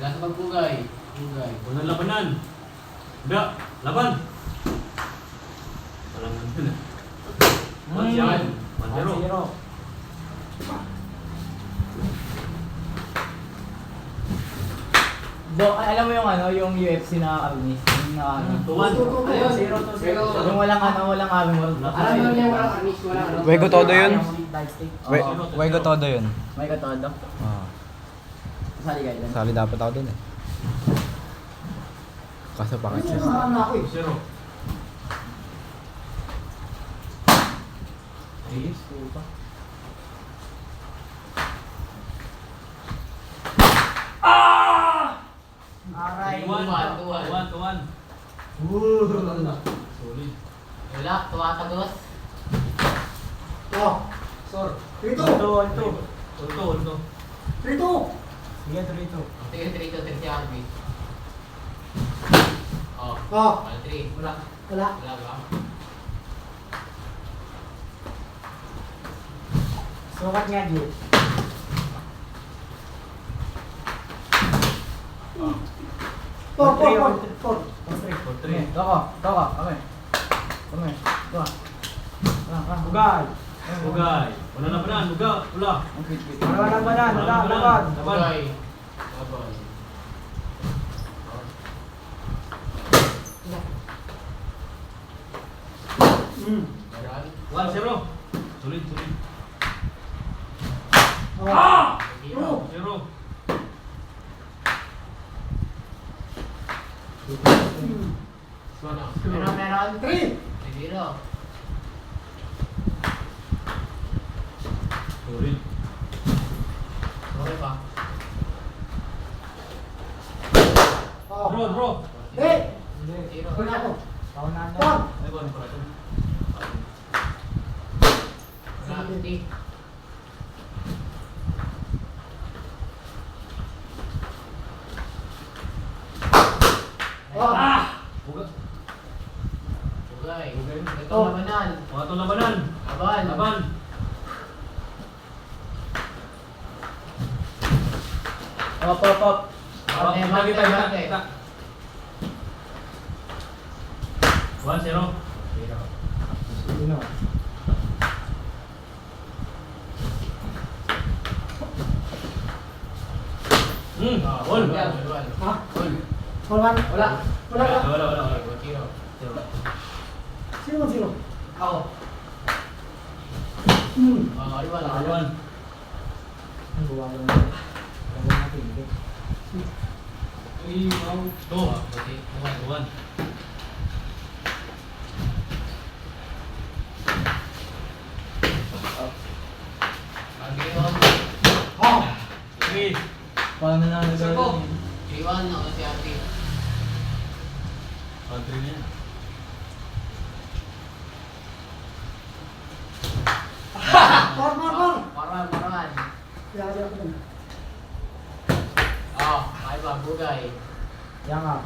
Wala sa pagbugay. Bugay. Unang labanan. Ba, laban. Walang nandun na. One yan. One zero. Do, alam mo yung ano, yung UFC na Arnis, yung na ano. Tuwan. Ayun. Zero to Zero. Yung walang ano, walang armor. Alam mo niya walang walang ano. Wego todo yun? Wego todo yun. May katodo. Ah, Sali kayo dun. sali dapat ako dun eh. Kaso pangit siya. Zero. Ayos, puta. Aray. Tuwan. Tuwan, tuwan. Tuwan, tuwan. Solid. Wala, tuwatagos. Oh, sir. Rito! Ito, ito. Ulto, ulto. Rito! Tigil, tigil si Arby. Oh. Oh, three. wala. Wala. Wala ba? Sukat nga, G. Por, por, por, por. For three. Doko, doko, okay. Kami, doko. Ah, ah. Bugay. Buga. Pula. Ang cute, cute. Wala ba na? Unang Wala, labanan. laban. Laban. Hmm. One zero. Solid, solid. Ah! Zero. Zero. Meron, meron. Three! Zero. Solid. Okay pa. Oh. Bro, bro. Eh! Zero. Wala ako. Paunahan na. One! Ay, one pa ito. Wala, fifty. Oh. Buga. Bugay. Bugay. Ito Oh. labanan. Mga itong labanan. Laban. Laban. Ah, Mate, kita, mate, kita, kita, mate. kita. One zero. Sino? Hmm. Ah, All. wala, wala. Ha? All. Wala. Wala. Wala ka. Wala, wala, wala. Zero. Zero. Man sino? Ako. Hmm. Ah, wala, wala. One. Ang buwa lang. Ang buwa natin. okay? Two. Ah, buti. One, one. Oh. Three. Paano na nagawin ko. yun? 3-1 ako si Arby. One, three ako dun. Oh, ay